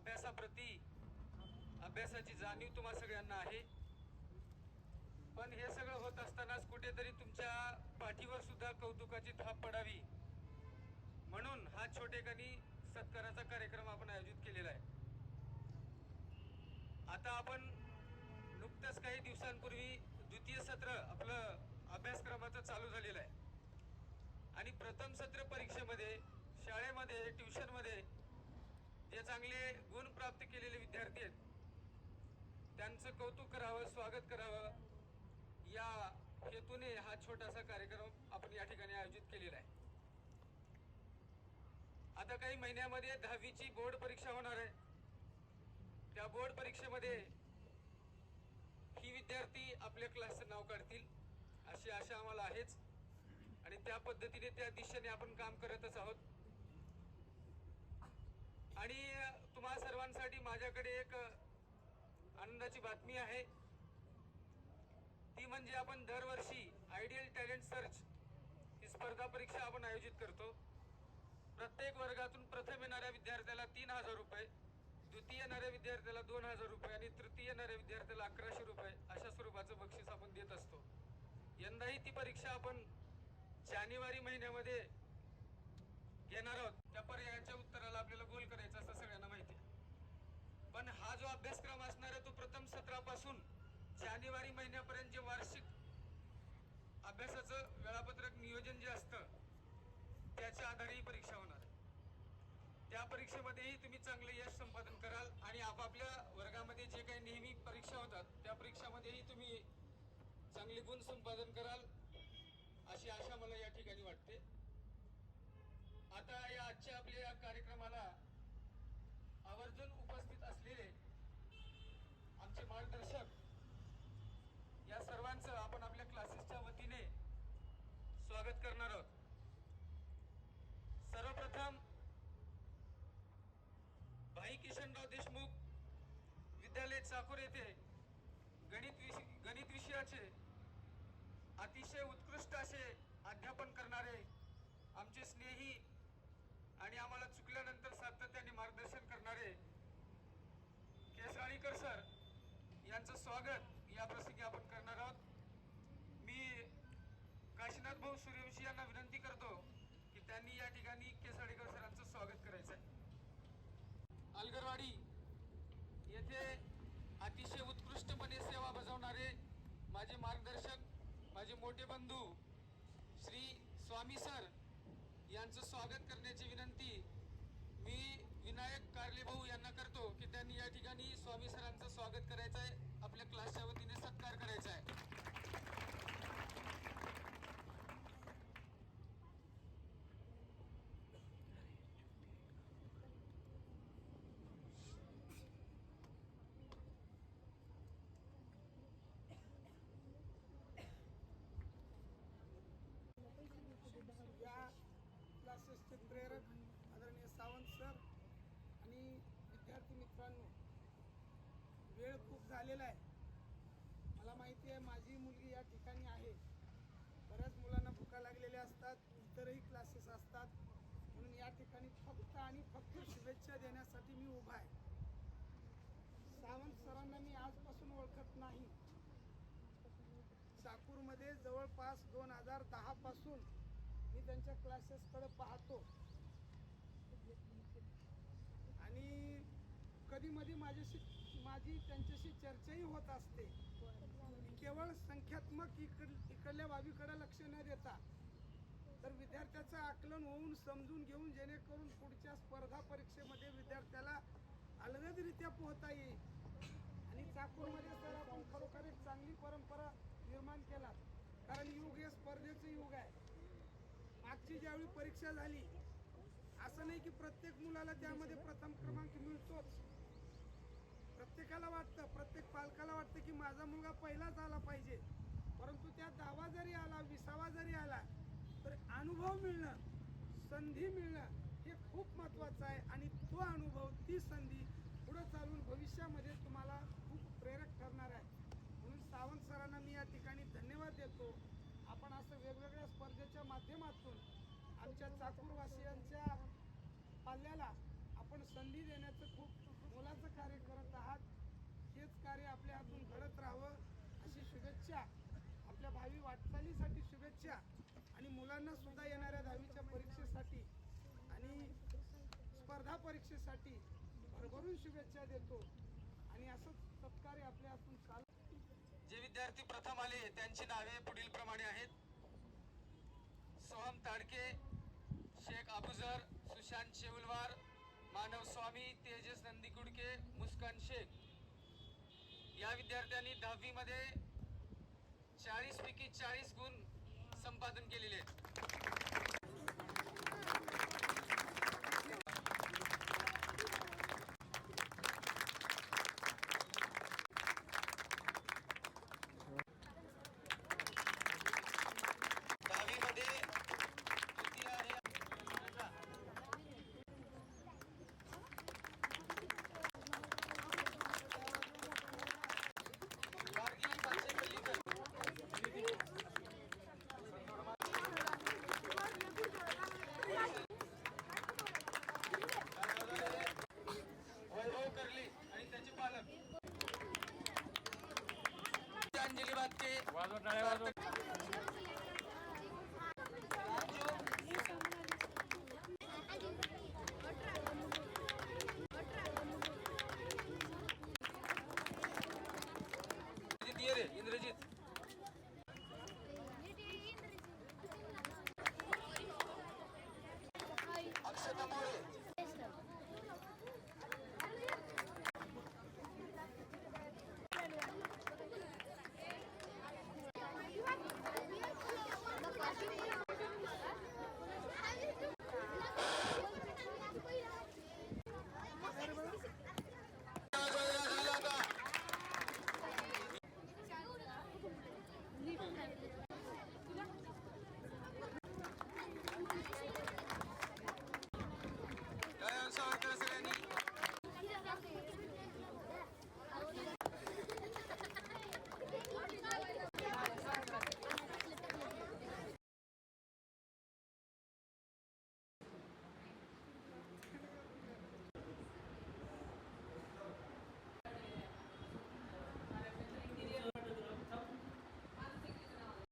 अभ्यासाप्रती अभ्यासाची जाणीव तुम्हा सगळ्यांना आहे. पण हे सगळं होत असतानाच कुठेतरी तुमच्या पाठीवर सुद्धा कौतुकाची थाप पडावी. म्हणून हा छोटेखानी सत्काराचा कार्यक्रम आपण आयोजित केलेला आहे. आता आपण नुकतंच काही दिवसांपूर्वी द्वितीय सत्र आपलं अभ्यासक्रमाचं चालू झालेलं आहे. आणि प्रथम सत्र परीक्षेमध्ये शाळेमध्ये ट्युशनमध्ये जे चांगले गुण प्राप्त केलेले विद्यार्थी आहेत. त्यांचं कौतुक करावं स्वागत करावं. या हेतूने हा छोटासा कार्यक्रम आपण या ठिकाणी आयोजित केलेला आहे. आता काही महिन्यामध्ये दहावीची बोर्ड परीक्षा होणार आहे. त्या बोर्ड परीक्षेमध्ये ही विद्यार्थी आपल्या क्लासचं नाव काढतील अशी आशा आम्हाला आहेच. आणि त्या पद्धतीने त्या दिशेने आपण काम करतच आहोत आणि तुम्हा सर्वांसाठी माझ्याकडे एक आनंदाची बातमी आहे. ती म्हणजे आपण दरवर्षी आयडियल टॅलेंट सर्च ही स्पर्धा परीक्षा आपण आयोजित करतो. प्रत्येक वर्गातून प्रथम येणाऱ्या विद्यार्थ्याला तीन हजार रुपये द्वितीय येणाऱ्या विद्यार्थ्याला दोन हजार रुपये आणि तृतीय येणाऱ्या विद्यार्थ्याला अकराशे रुपये अशा स्वरूपाचं बक्षीस आपण देत असतो. यंदाही ती परीक्षा आपण जानेवारी महिन्यामध्ये घेणार आहोत. त्या पर्यायाच्या उत्तराला आपल्याला गोल करायचं असं सगळ्यांना माहिती आहे पण हा जो अभ्यासक्रम असणार आहे तो प्रथम सत्रापासून जानेवारी महिन्यापर्यंत जे वार्षिक अभ्यासाचं वेळापत्रक नियोजन जे असतं त्याच्या आधारे ही परीक्षा होणार आहे. त्या परीक्षेमध्येही तुम्ही चांगलं यश संपादन कराल आणि आपापल्या वर्गामध्ये जे काही नेहमी परीक्षा होतात त्या परीक्षामध्येही तुम्ही चांगले गुण संपादन कराल अशी आशा मला या ठिकाणी वाटते. आता या आजच्या आपल्या या कार्यक्रमाला आवर्जून उपस्थित असलेले आमचे मार्गदर्शक या सर्वांचं आपण आपल्या क्लासेसच्या वतीने स्वागत करणार आहोत. सर्वप्रथम भाई किशनराव देशमुख विद्यालय चाकूर येथे गणित विषय गणित विषयाचे अतिशय उत्कृष्ट असे अध्यापन करणारे आमचे स्नेही आणि आम्हाला चुकल्यानंतर सातत्याने मार्गदर्शन करणारे केसराळीकर सर यांचं स्वागत या प्रसंगी आपण करणार आहोत मी काशीनाथ भाऊ सूर्यवंशी यांना विनंती करतो की त्यांनी या ठिकाणी केसराळीकर सरांचं स्वागत करायचं आहे अलगरवाडी येथे अतिशय उत्कृष्टपणे सेवा बजावणारे माझे मार्गदर्शक माझे मोठे बंधू श्री स्वामी सर यांचं स्वागत करण्याची विनंती मी विनायक कार्लेभाऊ यांना करतो की त्यांनी या ठिकाणी स्वामी सरांचं स्वागत करायचं आहे आपल्या क्लासच्या वतीने सत्कार करायचा आहे या क्लासेसचे प्रेरक आदरणीय सावंत सर आणि विद्यार्थी मित्रांनो आलेला आहे. मला माहिती आहे माझी मुलगी या ठिकाणी आहे. बऱ्याच मुलांना भुका लागलेल्या असतात इतरही क्लासेस असतात. म्हणून या ठिकाणी फक्त आणि फक्त शुभेच्छा देण्यासाठी मी उभा आहे. सावंत सरांना मी आजपासून ओळखत नाही. चाकूरमध्ये जवळपास दोन हजार दहापासून मी त्यांच्या क्लासेसकडे पाहतो. आणि कधीमधी माझ्याशी माझी त्यांच्याशी चर्चाही होत असते. केवळ संख्यात्मक इकड इकडल्या बाबीकडे लक्ष न देता तर विद्यार्थ्याचं आकलन होऊन समजून घेऊन जेणेकरून पुढच्या स्पर्धा परीक्षेमध्ये विद्यार्थ्याला अलगदरित्या पोहता येईल. आणि चाकूरमध्ये सर आपण खरोखर एक चांगली परंपरा निर्माण केला कारण युग हे स्पर्धेचं युग आहे. मागची ज्यावेळी परीक्षा झाली असं नाही की प्रत्येक मुलाला त्यामध्ये प्रथम क्रमांक मिळतोच. प्रत्येकाला वाटतं प्रत्येक पालकाला वाटतं की माझा मुलगा पहिलाच आला पाहिजे. परंतु त्या दहावा जरी आला विसावा जरी आला तर अनुभव मिळणं संधी मिळणं हे खूप महत्त्वाचं आहे. आणि तो अनुभव ती संधी पुढं चालून भविष्यामध्ये तुम्हाला खूप प्रेरक ठरणार आहे. म्हणून सावंत सरांना मी या ठिकाणी धन्यवाद देतो. आपण असं वेगवेगळ्या स्पर्धेच्या माध्यमातून आमच्या चाकूरवासियांच्या पाल्याला आपण संधी देण्याचं खूप मोलाचं कार्य करत आहात. कार्य आपल्या हातून घडत राहावं अशी शुभेच्छा. आपल्या भावी वाटचालीसाठी शुभेच्छा. आणि मुलांना सुद्धा येणाऱ्या दहावीच्या परीक्षेसाठी आणि स्पर्धा परीक्षेसाठी भरभरून शुभेच्छा देतो. आणि असंच सत्कार्य आपल्या हातून चाल जे विद्यार्थी प्रथम आले त्यांची नावे पुढील प्रमाणे आहेत. सोहम ताडके शेख अबुजर सुशांत शेवलवार मानव स्वामी तेजस नंदीकुडके मुस्कान शेख. या विद्यार्थ्यांनी दहावी मध्ये चाळीस पैकी चाळीस गुण संपादन केलेले आहेत. વાત છે